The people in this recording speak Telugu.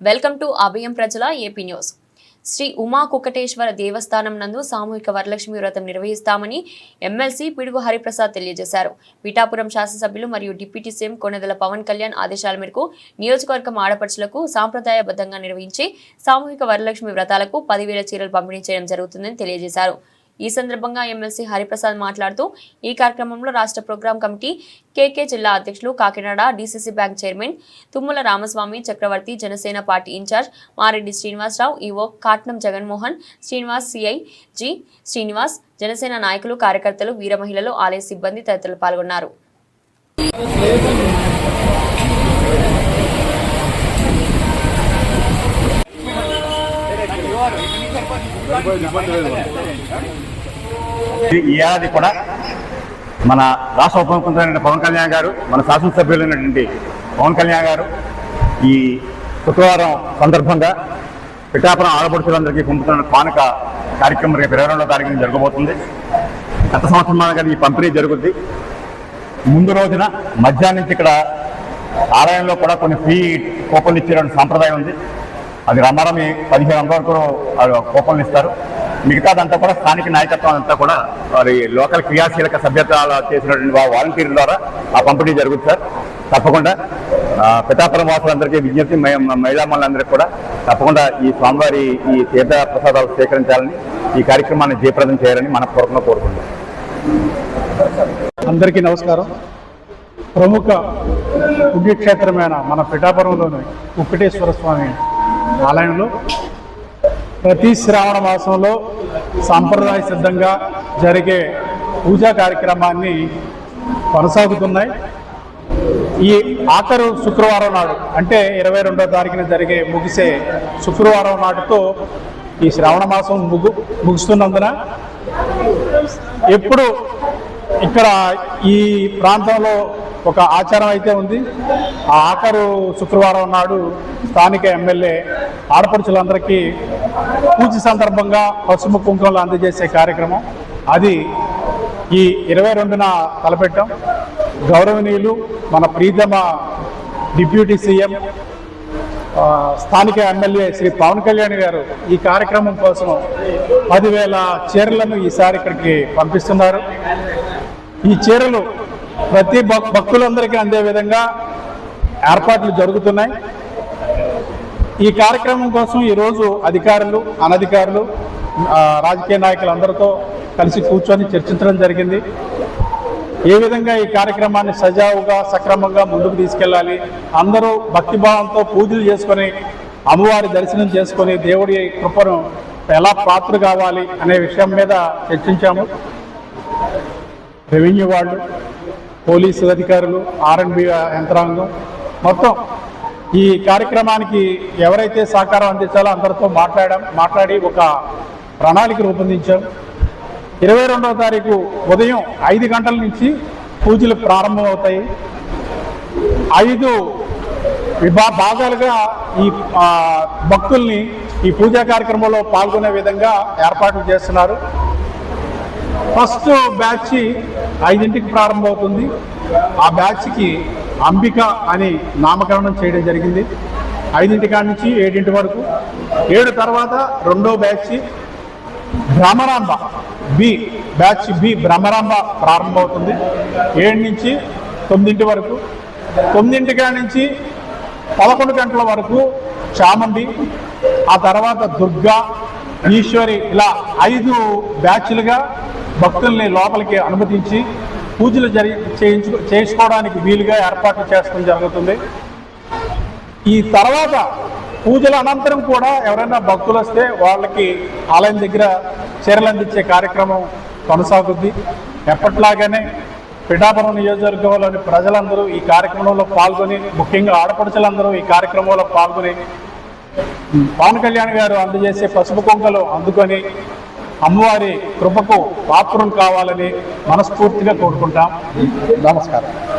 వెల్కమ్ టు అభయం ప్రజల ఏపీ న్యూస్. శ్రీ ఉమా కుకటేశ్వర దేవస్థానం నందు సామూహిక వరలక్ష్మి వ్రతం నిర్వహిస్తామని ఎమ్మెల్సీ పిడుగు హరిప్రసాద్ తెలియజేశారు. పిఠాపురం శాసనసభ్యులు మరియు డిప్యూటీ సీఎం కొనెదల పవన్ కళ్యాణ్ ఆదేశాల మేరకు నియోజకవర్గం ఆడపడుచులకు సాంప్రదాయబద్ధంగా నిర్వహించి సామూహిక వరలక్ష్మి వ్రతాలకు పదివేల చీరలు పంపిణీ చేయడం జరుగుతుందని తెలియజేశారు. ఈ సందర్భంగా ఎమ్మెల్సీ హరిప్రసాద్ మాట్లాడుతూ ఈ కార్యక్రమంలో రాష్ట్ర ప్రోగ్రాం కమిటీ కేకే జిల్లా అధ్యక్షులు Kakinada DCC bank chairman Tummala Ramaswamy Chakravarthy Janasena party incharge Mareddy Srinivasarao EO Katnam Jaganmohan Srinivas CI G Srinivas Janasena నాయకులు కార్యకర్తలు వీర మహిళలు ఆలయ సిబ్బంది తదితరులు పాల్గొన్నారు. ఈ ఏడాది కూడా మన రాష్ట్ర ఉప ముఖ్యమంత్రి పవన్ కళ్యాణ్ గారు మన శాసనసభ్యులైనటువంటి పవన్ కళ్యాణ్ గారు ఈ శుక్రవారం సందర్భంగా పిఠాపురం ఆడపడుచులందరికీ పంపుతున్న కానుక కార్యక్రమం రేపు ఇరవై రెండో తారీఖున జరగబోతుంది. గత సంవత్సరం కానీ ఈ పంపిణీ జరుగుద్ది. ముందు రోజున మధ్యాహ్నం నుంచి ఇక్కడ ఆలయంలో కూడా కొన్ని ఫ్రీ కూపన్లు ఇచ్చే సాంప్రదాయం ఉంది. అది రమారమి పదిహేను వందల వరకు ఆ కూపన్లు ఇస్తారు మిగతాదంతా కూడా స్థానిక నాయకత్వం అంతా కూడా వారి లోకల్ క్రియాశీలక సభ్యత్వాలు చేసినటువంటి వా- వాలంటీర్ల ద్వారా ఆ పంపిణీ జరుగుతుంది సార్. తప్పకుండా. పితాపురం పిఠాపురం వాసులందరికీ విజ్ఞప్తి మహి- మహిళా మనులందరికీ కూడా తప్పకుండా ఈ స్వామివారి ఈ తీర్థ ప్రసాదాలు స్వీకరించాలని ఈ కార్యక్రమాన్ని జయప్రదం చేయాలని మనపూర్వకంగా కోరుకుంటున్నాం. అందరికీ నమస్కారం. ప్రముఖ పుణ్యక్షేత్రమైన మన పిఠాపురంలోని ఉక్కటేశ్వర స్వామి ఆలయంలో ప్రతి శ్రావణ మాసంలో సాంప్రదాయ సిద్ధంగా జరిగే పూజా కార్యక్రమాన్ని కొనసాగుతున్నాయి. ఈ ఆఖరు శుక్రవారం నాడు అంటే ఇరవై రెండో తారీఖున జరిగే ముగిసే శుక్రవారం నాటితో ఈ శ్రావణ మాసం ముగు ముగుస్తున్నందున ఎప్పుడు ఇక్కడ ఈ ప్రాంతంలో ఒక ఆచారం అయితే ఉంది. ఆ ఆఖరు శుక్రవారం నాడు స్థానిక ఎమ్మెల్యే ఆడపడుచులందరికీ పూజ సందర్భంగా పసుపు కుంకుమలు అందజేసే కార్యక్రమం. అది ఈ ఇరవై రెండున తలపెట్టాం. గౌరవనీయులు మన ప్రీతమ డిప్యూటీ సీఎం స్థానిక ఎమ్మెల్యే శ్రీ పవన్ కళ్యాణ్ గారు ఈ కార్యక్రమం కోసం పదివేల చీరలను ఈసారి ఇక్కడికి పంపిస్తున్నారు. ఈ చీరలు ప్రతి భక్- భక్తులందరికీ అందే విధంగా ఏర్పాట్లు జరుగుతున్నాయి. ఈ కార్యక్రమం కోసం ఈరోజు అధికారులు అనధికారులు రాజకీయ నాయకులందరితో కలిసి కూర్చొని చర్చించడం జరిగింది. ఏ విధంగా ఈ కార్యక్రమాన్ని సజావుగా సక్రమంగా ముందుకు తీసుకెళ్ళాలి అందరూ భక్తిభావంతో పూజలు చేసుకొని అమ్మవారి దర్శనం చేసుకొని దేవుడి కృపను ఎలా పాత్ర కావాలి అనే విషయం మీద చర్చించాము. రెవెన్యూ వాళ్ళు పోలీసు అధికారులు ఆర్ఎండ్బి యంత్రాంగం. మొత్తం ఈ కార్యక్రమానికి ఎవరైతే సహకారం అందించాలో అందరితో మాట్లాడాం. మాట్లాడి ఒక ప్రణాళిక రూపొందించాం. ఇరవై రెండవ తారీఖు ఉదయం ఐదు గంటల నుంచి పూజలు ప్రారంభమవుతాయి. ఐదు విభా భాగాలుగా ఈ భక్తుల్ని ఈ పూజా కార్యక్రమంలో పాల్గొనే విధంగా ఏర్పాట్లు చేస్తున్నారు. ఫస్ట్ బ్యాచ్ ఐదింటికి ప్రారంభమవుతుంది. ఆ బ్యాచ్కి అంబిక అని నామకరణం చేయడం జరిగింది. ఐదింటి కాడి నుంచి ఏడింటి వరకు. ఏడు తర్వాత రెండో batch Bhramaramba B batch B Bhramaramba ప్రారంభమవుతుంది. ఏడు నుంచి తొమ్మిదింటి వరకు. తొమ్మిదింటి కాడి నుంచి పదకొండు గంటల వరకు చామండి ఆ తర్వాత దుర్గా ఈశ్వరి ఇలా ఐదు బ్యాచ్లుగా భక్తుల్ని లోపలికి అనుమతించి పూజలు జరి చేయించు చేసుకోవడానికి వీలుగా ఏర్పాట్లు చేయడం జరుగుతుంది. ఈ తర్వాత పూజల అనంతరం కూడా ఎవరైనా భక్తులు వస్తే వాళ్ళకి ఆలయం దగ్గర చీరలు అందించే కార్యక్రమం కొనసాగుద్ది. ఎప్పట్లాగానే పిఠాపురం నియోజకవర్గంలోని ప్రజలందరూ ఈ కార్యక్రమంలో పాల్గొని ముఖ్యంగా ఆడపడుచులందరూ ఈ కార్యక్రమంలో పాల్గొని పవన్ కళ్యాణ్ గారు అందజేసే పసుపు కొంకలు అందుకొని అమ్మవారి కృపకు పాత్రం కావాలని మనస్ఫూర్తిగా కోరుకుంటాం. నమస్కారం.